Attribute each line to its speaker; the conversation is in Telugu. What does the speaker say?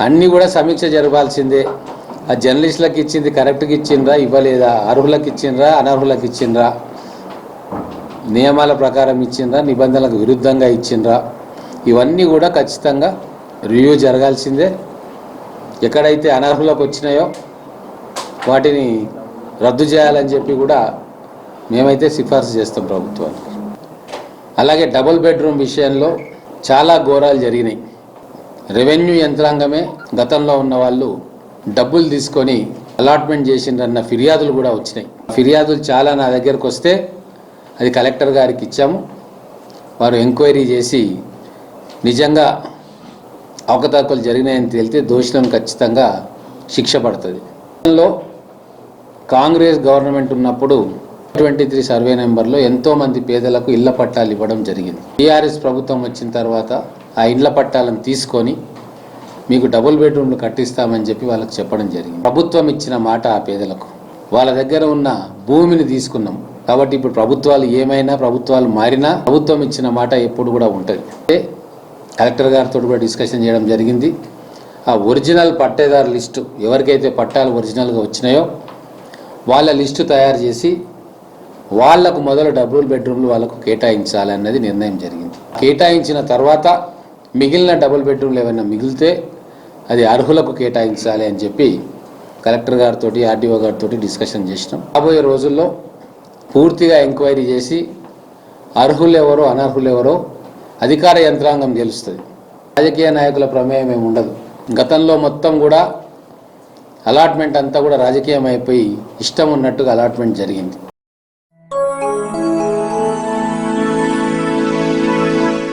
Speaker 1: అన్నీ కూడా సమీక్ష జరపాల్సిందే. ఆ జర్నలిస్టులకు ఇచ్చింది కరెక్ట్గా ఇచ్చిండ్రా ఇవ్వలేదా? అర్హులకు ఇచ్చిండ్రా అనర్హులకు ఇచ్చిండ్రా? నియమాల ప్రకారం ఇచ్చిండ్రా నిబంధనలకు విరుద్ధంగా ఇచ్చిండ్రా? ఇవన్నీ కూడా ఖచ్చితంగా రివ్యూ జరగాల్సిందే. ఎక్కడైతే అనర్హులకు వచ్చినాయో వాటిని రద్దు చేయాలని చెప్పి కూడా మేమైతే సిఫార్సు చేస్తాం ప్రభుత్వానికి. అలాగే డబుల్ బెడ్రూమ్ విషయంలో చాలా ఘోరాలు జరిగినాయి. రెవెన్యూ యంత్రాంగమే గతంలో ఉన్న వాళ్ళు డబ్బులు తీసుకొని అలాట్మెంట్ చేసిండ్రన్న ఫిర్యాదులు కూడా వచ్చినాయి. ఫిర్యాదులు చాలా నా దగ్గరకు వస్తే అది కలెక్టర్ గారికి ఇచ్చాము. వారు ఎంక్వైరీ చేసి నిజంగా అవకతవకలు జరిగినాయని తేలితే దోషులను ఖచ్చితంగా శిక్ష పడుతుంది. కాంగ్రెస్ గవర్నమెంట్ ఉన్నప్పుడు ట్వంటీ త్రీ సర్వే నెంబర్లో ఎంతో మంది పేదలకు ఇళ్ళ పట్టాలు ఇవ్వడం జరిగింది. టీఆర్ఎస్ ప్రభుత్వం వచ్చిన తర్వాత ఆ ఇళ్ళ పట్టాలను తీసుకొని మీకు డబుల్ బెడ్రూమ్లు కట్టిస్తామని చెప్పి వాళ్ళకి చెప్పడం జరిగింది. ప్రభుత్వం ఇచ్చిన మాట ఆ పేదలకు. వాళ్ళ దగ్గర ఉన్న భూమిని తీసుకున్నాం. కాబట్టి ఇప్పుడు ప్రభుత్వాలు ఏమైనా ప్రభుత్వాలు మారినా ప్రభుత్వం ఇచ్చిన మాట ఎప్పుడు కూడా ఉంటుంది. అంటే కలెక్టర్ గారితో కూడా డిస్కషన్ చేయడం జరిగింది. ఆ ఒరిజినల్ పట్టేదారు లిస్టు ఎవరికైతే పట్టాలు ఒరిజినల్గా వచ్చినాయో వాళ్ళ లిస్టు తయారు చేసి వాళ్ళకు మొదలు డబుల్ బెడ్రూమ్లు వాళ్ళకు కేటాయించాలన్నది నిర్ణయం జరిగింది. కేటాయించిన తర్వాత మిగిలిన డబుల్ బెడ్రూమ్లు ఏమైనా మిగిలితే అది అర్హులకు కేటాయించాలి అని చెప్పి కలెక్టర్ గారితో ఆర్డీఓ గారితో డిస్కషన్ చేసినాం. రాబోయే రోజుల్లో పూర్తిగా ఎంక్వైరీ చేసి అర్హులు ఎవరో అనర్హులు ఎవరో అధికార యంత్రాంగం తెలుస్తుంది రాజకీయ నాయకుల ప్రమేయం ఏమి ఉండదు. గతంలో మొత్తం కూడా అలాట్మెంట్ అంతా కూడా రాజకీయం అయిపోయి ఇష్టం ఉన్నట్టుగా అలాట్మెంట్ జరిగింది.